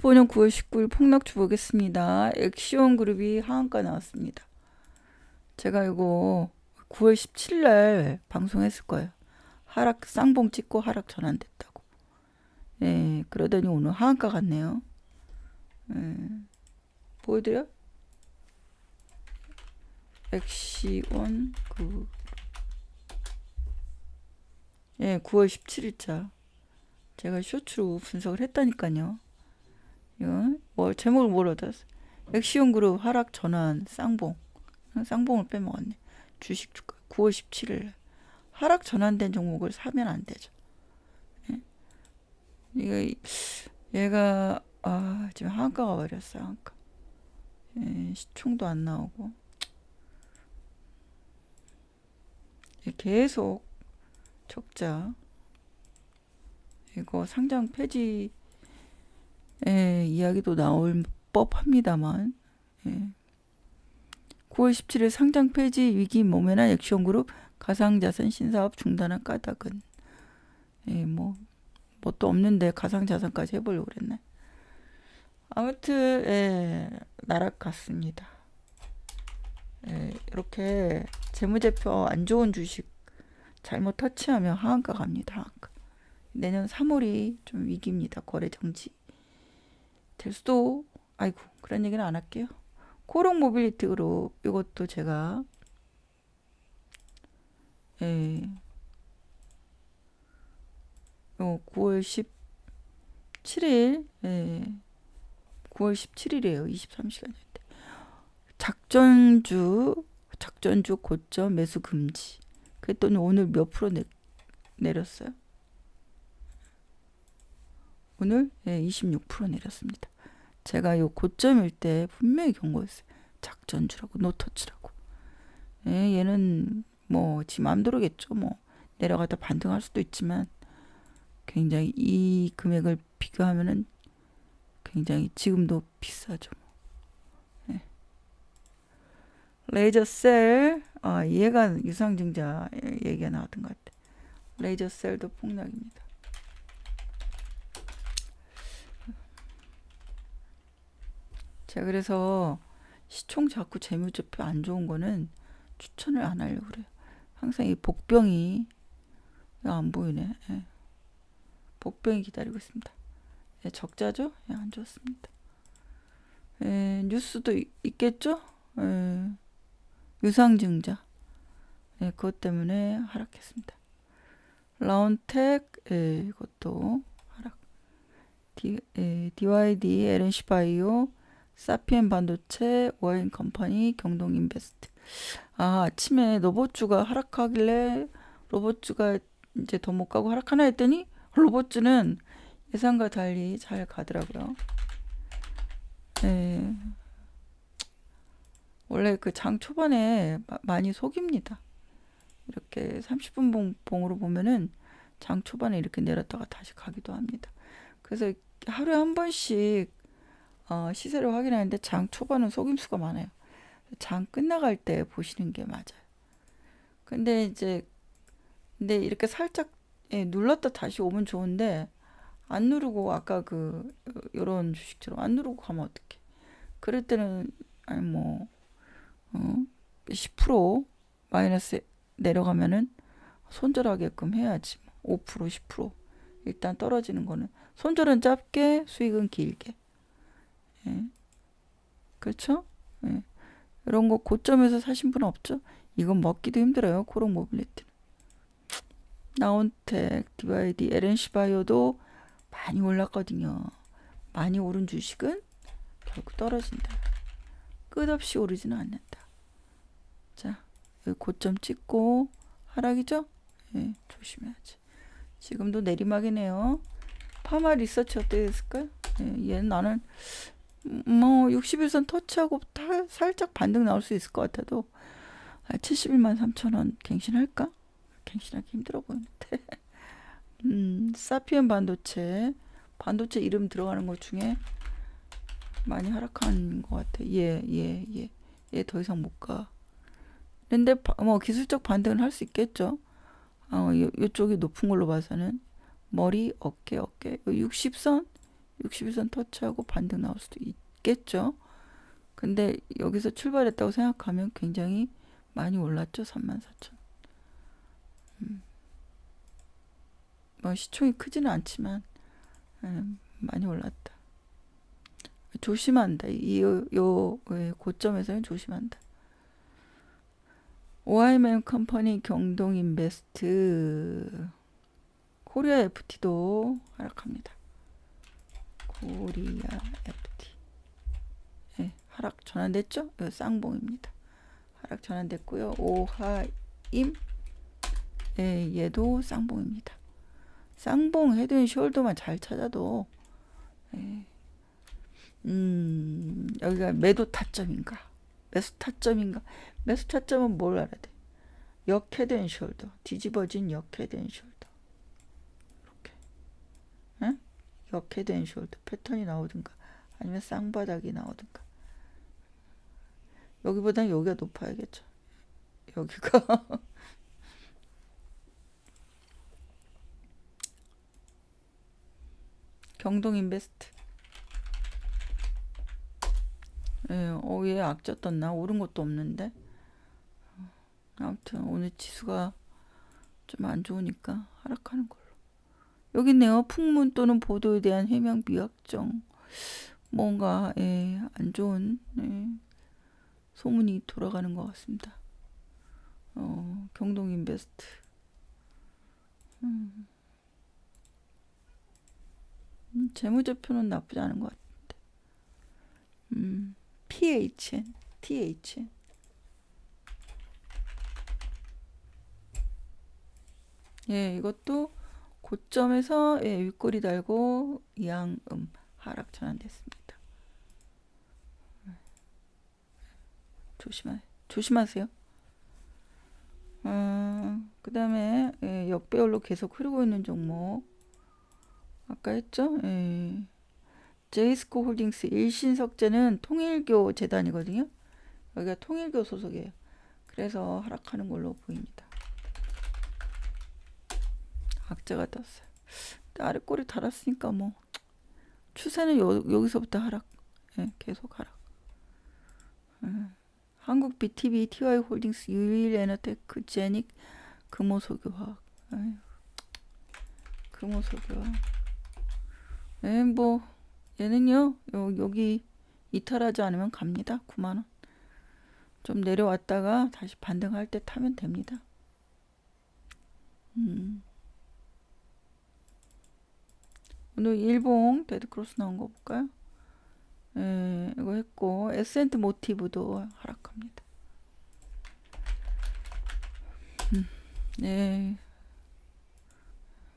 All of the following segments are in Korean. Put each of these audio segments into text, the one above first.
본년 9월 19일 폭락주 보겠습니다. 액시온 그룹이 하한가 나왔습니다. 제가 이거 9월 17일 날 방송했을 거예요. 하락 쌍봉 찍고 하락 전환됐다고. 예, 그러더니 오늘 하한가 갔네요. 예, 보여드려? 액시온 그 예, 9월 17일자 제가 쇼츠로 분석을 했다니까요. 뭐 제목을 모르다. 액시온 그룹 하락 전환 쌍봉 쌍봉을 빼먹었네. 주식 주가 9월 17일 하락 전환된 종목을 사면 안 되죠. 예? 이거 얘가 아 지금 한가가 버렸어요 한가. 예, 시총도 안 나오고 계속 적자 이거 상장 폐지 예, 이야기도 나올 법합니다만 예. 9월 17일 상장 폐지 위기 모면한 액션그룹 가상자산 신사업 중단한 까닭은 예, 뭐, 뭐또 없는데 가상자산까지 해보려고 그랬네. 아무튼 예, 나락갔습니다. 예, 이렇게 재무제표 안 좋은 주식 잘못 터치하면 하한가 갑니다. 내년 3월이 좀 위기입니다. 거래 정지. 될 수도 아이고 그런 얘기는 안 할게요. 코롱 모빌리티 그룹 이것도 제가 예. 어, 9월 17일 예. 9월 17일이에요. 23시간인데. 작전주 작전주 고점 매수 금지. 그랬더니 오늘 몇 프로 내, 내렸어요? 오늘 예, 26% 내렸습니다. 제가 요 고점일 때 분명히 경고했어요. 작전주라고 노터치라고. 예, 얘는 뭐지 맘대로겠죠. 뭐 내려가다 반등할 수도 있지만 굉장히 이 금액을 비교하면은 굉장히 지금도 비싸죠. 뭐. 예. 레이저셀 아 얘가 유상증자 얘기가 나왔던 것 같아. 레이저셀도 폭락입니다. 제가 그래서 시총 자꾸 재무제표 안 좋은 거는 추천을 안 하려고 그래요. 항상 이 복병이 안 보이네. 예. 복병이 기다리고 있습니다. 예, 적자죠? 예, 안 좋습니다. 예, 뉴스도 있, 겠죠 예, 유상증자. 예, 그것 때문에 하락했습니다. 라운텍 예, 이것도 하락. 디, 예, DYD, LNC 바이오, 사피엔 반도체, 워인 컴퍼니, 경동 인베스트. 아, 아침에 로봇주가 하락하길래 로봇주가 이제 더 못 가고 하락하나 했더니 로봇주는 예상과 달리 잘 가더라고요. 네. 원래 그 장 초반에 마, 많이 속입니다. 이렇게 30분 봉, 으로 보면은 장 초반에 이렇게 내렸다가 다시 가기도 합니다. 그래서 하루에 한 번씩 어, 시세를 확인하는데 장 초반은 속임수가 많아요. 장 끝나갈 때 보시는 게 맞아요. 근데 이제 근데 이렇게 살짝 예, 눌렀다 다시 오면 좋은데 안 누르고 아까 그 요런 주식처럼 안 누르고 가면 어떡해. 그럴 때는 아니 뭐 어, 10% 마이너스 내려가면은 손절하게끔 해야지. 5% 10% 일단 떨어지는 거는 손절은 짧게 수익은 길게 예. 그렇죠? 예. 이런 거 고점에서 사신 분 없죠? 이건 먹기도 힘들어요. 코롱 모빌리티. 나온텍, 디바이디, LNC 바이오도 많이 올랐거든요. 많이 오른 주식은 결국 떨어진다. 끝없이 오르지는 않는다. 자, 고점 찍고 하락이죠? 예, 조심해야지. 지금도 내리막이네요. 파마 리서치 어떻게 됐을까요? 예, 얘는 나는 뭐 60일선 터치하고 타, 살짝 반등 나올 수 있을 것 같아도 71만 3천 원 갱신할까? 갱신하기 힘들어 보이는데. 음, 사피엔 반도체 반도체 이름 들어가는 것 중에 많이 하락한 것 같아. 예, 예, 예. 얘더 이상 못 가. 근데 뭐 기술적 반등은 할 수 있겠죠. 어, 요, 요쪽이 높은 걸로 봐서는 머리, 어깨, 어깨. 60선 62선 터치하고 반등 나올 수도 있겠죠. 근데 여기서 출발했다고 생각하면 굉장히 많이 올랐죠. 34,000. 음. 뭐 시총이 크지는 않지만 음, 많이 올랐다. 조심한다. 이, 요, 요 예, 고점에서는 조심한다. 오하이맨 컴퍼니 경동 인베스트 코리아 FT도 하락합니다. 코리아 FT 예, 하락 전환됐죠? 이거 쌍봉입니다. 하락 전환됐고요. 오하임 예, 얘도 쌍봉입니다. 쌍봉 헤드앤 숄더만 잘 찾아도 예, 음, 여기가 매도 타점인가 매수 타점인가 매수 타점은 뭘 알아야 돼? 역 헤드 앤 숄더 뒤집어진 역 헤드 앤 숄더 이렇게 응? 역 헤드앤 숄더 패턴이 나오든가 아니면 쌍바닥이 나오든가 여기보다는 여기가 높아야겠죠 여기가 경동 인베스트 예, 어, 얘 악재 떴나? 오른 것도 없는데. 아무튼 오늘 지수가 좀 안 좋으니까 하락하는 걸로. 여기 있네요. 풍문 또는 보도에 대한 해명 미확정. 뭔가 예, 안 좋은 예, 소문이 돌아가는 것 같습니다. 어, 경동 인베스트. 음. 음, 재무제표는 나쁘지 않은 것 같은데. 음. PHN, THN. 예, 이것도 고점에서 예, 윗꼬리 달고 양음 하락 전환됐습니다. 조심하, 조심하세요. 어, 그 다음에 예, 역배열로 계속 흐르고 있는 종목 아까 했죠? 예. 제이스코 홀딩스 일신석재는 통일교 재단이거든요. 여기가 통일교 소속이에요. 그래서 하락하는 걸로 보입니다. 악재가 떴어요. 아래 꼬리 달았으니까 뭐 추세는 요, 여기서부터 하락. 예, 계속 하락. 예. 한국 BTV, TY 홀딩스, 유일 에너테크, 제닉, 금호소교화학. 금호소교화학. 예, 뭐 얘는요, 요, 여기 이탈하지 않으면 갑니다. 9만 원. 좀 내려왔다가 다시 반등할 때 타면 됩니다. 음. 오늘 일봉 데드크로스 나온 거 볼까요? 예, 이거 했고 에센트 모티브도 하락합니다. 음, 네,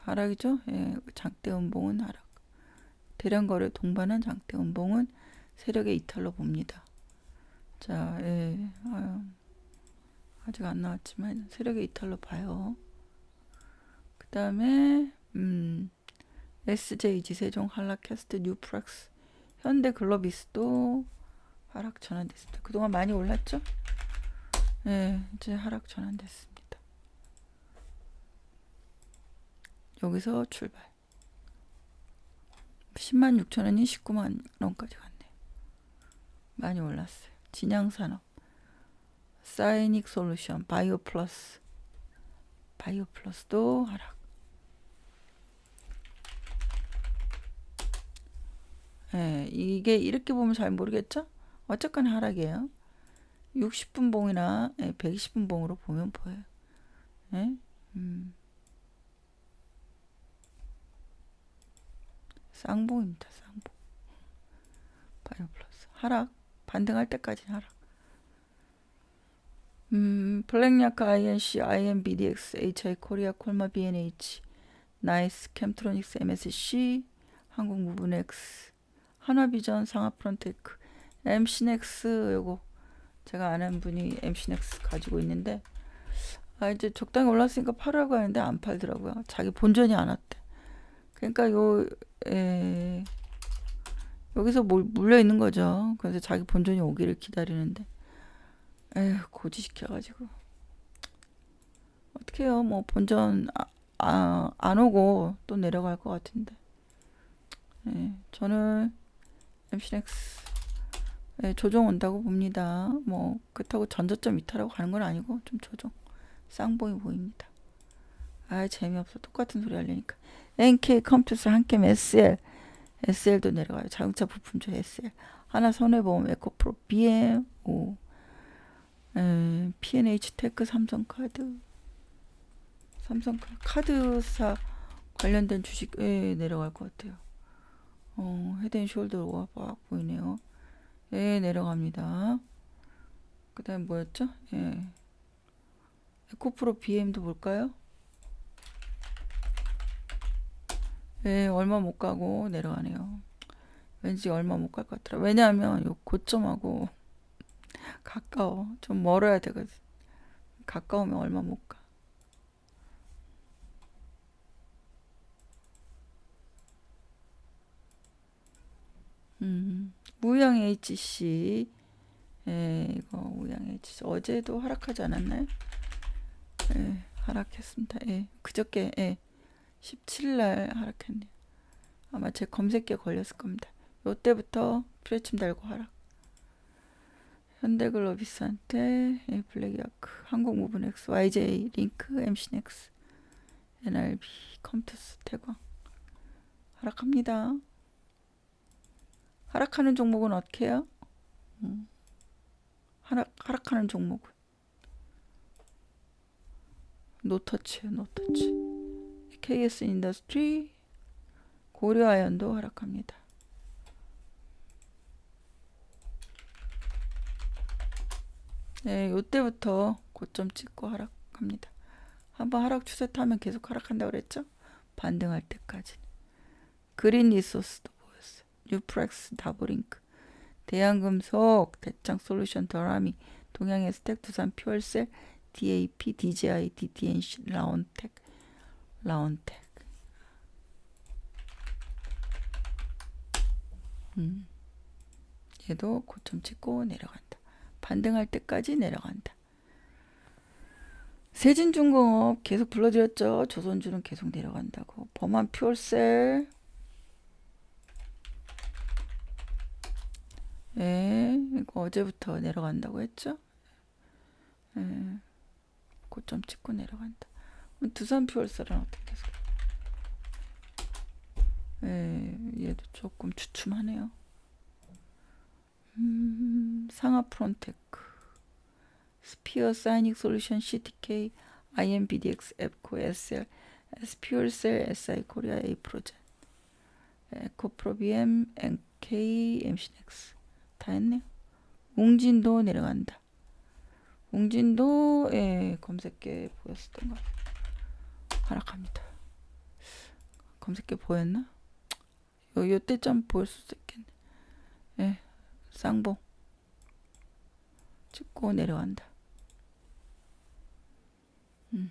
하락이죠. 예, 장대 음봉은 하락. 대량 거래 동반한 장대 음봉은 세력의 이탈로 봅니다. 자, 예, 아유, 아직 안 나왔지만 세력의 이탈로 봐요. 그 다음에 음, SJG 세종 한라캐스트 뉴프락스 현대 글로비스도 하락 전환됐습니다. 그동안 많이 올랐죠? 예, 이제 하락 전환됐습니다. 여기서 출발. 10만 6천 원이 19만 원까지 갔네요. 많이 올랐어요. 진양산업, 사이닉 솔루션, 바이오 플러스, 바이오 플러스도 하락. 예, 이게 이렇게 보면 잘 모르겠죠? 어쨌건 하락이에요. 60분 봉이나 예, 120분 봉으로 보면 보여요. 예? 음. 쌍봉입니다. 쌍봉. 바이오 플러스. 하락. 반등할 때까지 하락. 음, 블랙야크 INC, IMBDX, HI 코리아, 콜마 BNH, 나이스, 캠트로닉스, MSC, 한국무브넥 스, 한화비전, 상하프론테크, MC넥스 요거 제가 아는 분이 MC넥스 가지고 있는데 아 이제 적당히 올랐으니까 팔으라고 하는데 안 팔더라고요. 자기 본전이 안 왔대. 그러니까 요 에, 여기서 물려 있는 거죠. 그래서 자기 본전이 오기를 기다리는데 에휴 고지시켜가지고 어떻게 해요? 뭐 본전 아, 아, 안 오고 또 내려갈 것 같은데 네, 저는 MCX 네, 조정 온다고 봅니다. 뭐 그렇다고 전저점 이탈하고 가는 건 아니고 좀 조정 쌍봉이 보입니다. 아 재미없어 똑같은 소리 하려니까 NK 컴퓨터 한캠 SL SL도 내려가요. 자동차 부품주 SL 하나 손해보험 에코프로 BM 오 에, P&H 테크 삼성카드 삼성카드 카드사 관련된 주식 에 내려갈 것 같아요. 어, 헤드앤숄더가 막 보이네요. 예, 내려갑니다. 그 다음 뭐였죠? 예. 에코프로 BM도 볼까요? 예, 얼마 못 가고 내려가네요. 왠지 얼마 못 갈 것 같더라. 왜냐하면 요 고점하고 가까워. 좀 멀어야 되거든. 가까우면 얼마 못 가. 음, 무양 HC. 예, 이거 무양 HC. 어제도 하락하지 않았나요? 예, 하락했습니다. 예, 그저께, 예, 17날 하락했네요. 아마 제 검색기에 걸렸을 겁니다. 요때부터 프레침 달고 하락. 현대글로비스한테 예, 블랙야크, 한국무브넥스, YJ, 링크, MC넥스, NRB, 컴투스, 태광 하락합니다. 하락하는 종목은 어떻게 해요? 음. 하락, 하락하는 종목은 노터치예요, 노터치. KS 인더스트리, 고려아연도 하락합니다. 네, 요때부터 고점 찍고 하락합니다. 한번 하락 추세 타면 계속 하락한다고 그랬죠? 반등할 때까지. 그린 리소스도. 뉴프렉스, 다브링크, 대한금속, 대창 솔루션, 더라미, 동양에스텍, 두산 퓨얼셀, DAP, DJI, DDNC, 라온텍, 라온텍. 음. 얘도 고점 찍고 내려간다. 반등할 때까지 내려간다. 세진중공업 계속 불러드렸죠. 조선주는 계속 내려간다고. 범한 퓨얼셀. 예, 이거 어제부터 내려간다고 했죠. 예, 고점 찍고 내려간다. 두산 퓨얼셀은 어떻게 됐어? 예, 얘도 조금 주춤하네요. 음, 상하 프론테크, 스피어 사이닉 솔루션 CTK, IMBDX, 앱코, SL, SP울셀, SI 코리아, A 프로젠, 에코프로 BM, NK, MC넥스 다 했네요. 웅진도 내려간다. 웅진도 예, 검색계 보였었던 것. 하락합니다. 검색계 보였나? 요, 요때 좀 보일 수도 있겠네. 예, 쌍봉. 찍고 내려간다. 음.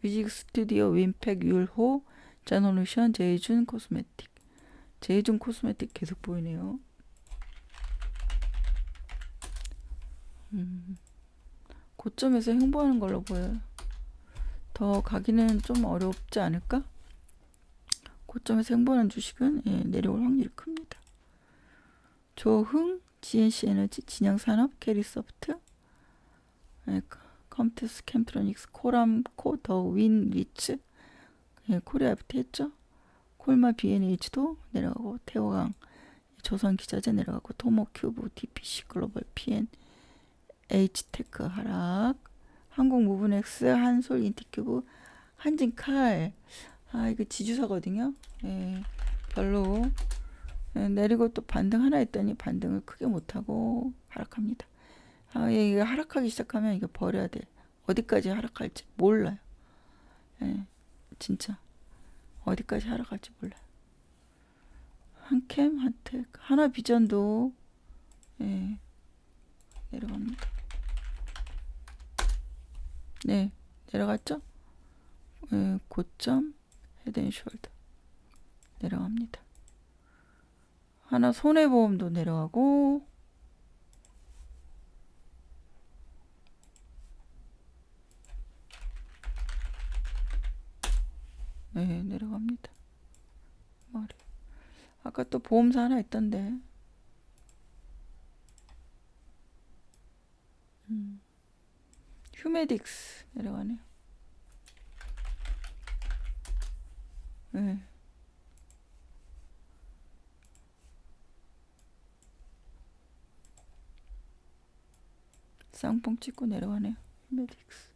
뮤직 스튜디오 윈팩 율호 자노루션 제이준 코스메틱 제이준 코스메틱 계속 보이네요. 음. 고점에서 행보하는 걸로 보여요. 더 가기는 좀 어렵지 않을까? 고점에서 행보하는 주식은 예, 내려올 확률이 큽니다. 조흥, GNC 에너지, 진양산업, 캐리소프트, 예, 컴퓨스 캠트로닉스, 코람코, 더 윈 리츠, 예, 코리아 FT 했죠. 콜마 B&H도 내려가고 태호강, 조선기자재 내려가고 토모큐브, DPC 글로벌 PN, H테크 하락, 한국무브넥스, 한솔 인티큐브, 한진칼 아 이거 지주사거든요. 예, 별로 예, 내리고 또 반등 하나 했더니 반등을 크게 못하고 하락합니다. 아, 예, 이거 하락하기 시작하면 이거 버려야 돼. 어디까지 하락할지 몰라요. 예, 진짜 어디까지 하락할지 몰라요. 한캠, 한텍, 하나 비전도 예, 내려갑니다. 네, 내려갔죠? 예, 고점 헤드앤숄더 내려갑니다. 하나 손해보험도 내려가고 네 내려갑니다. 아까 또 보험사 하나 있던데. 음. 휴메딕스 내려가네요. 네. 쌍봉 찍고 내려가네요. 휴메딕스.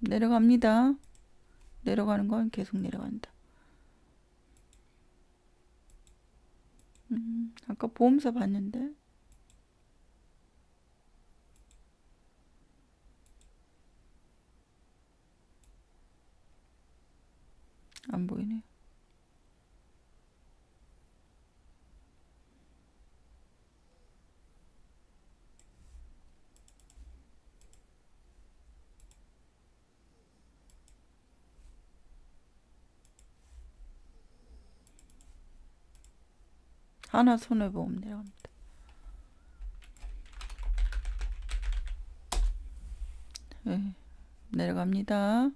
내려갑니다. 내려가는 건 계속 내려간다. 음, 아까 보험사 봤는데. 안 보이네. 하나 손해보험 내려갑니다. 네, 내려갑니다.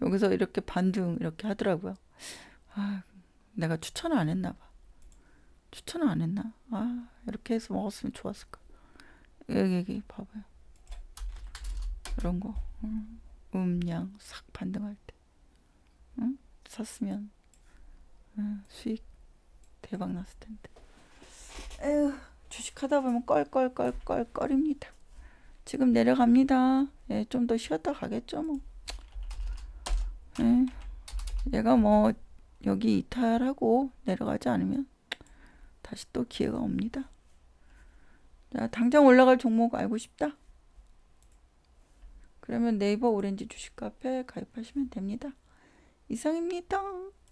여기서 이렇게 반등 이렇게 하더라고요. 아, 내가 추천을 안 했나 봐. 추천을 안 했나? 아, 이렇게 해서 먹었으면 좋았을 까 여기 여기 봐봐요. 이런 거. 음, 음양 싹 반등할 때. 응? 샀으면 응, 수익 대박 났을 텐데. 에휴, 주식하다 보면 껄껄껄껄껄입니다. 지금 내려갑니다. 예, 좀 더 쉬었다 가겠죠, 뭐. 예, 얘가 뭐 여기 이탈하고 내려가지 않으면 다시 또 기회가 옵니다. 자, 당장 올라갈 종목 알고 싶다? 그러면 네이버 오렌지 주식 카페 가입하시면 됩니다. 이상입니다.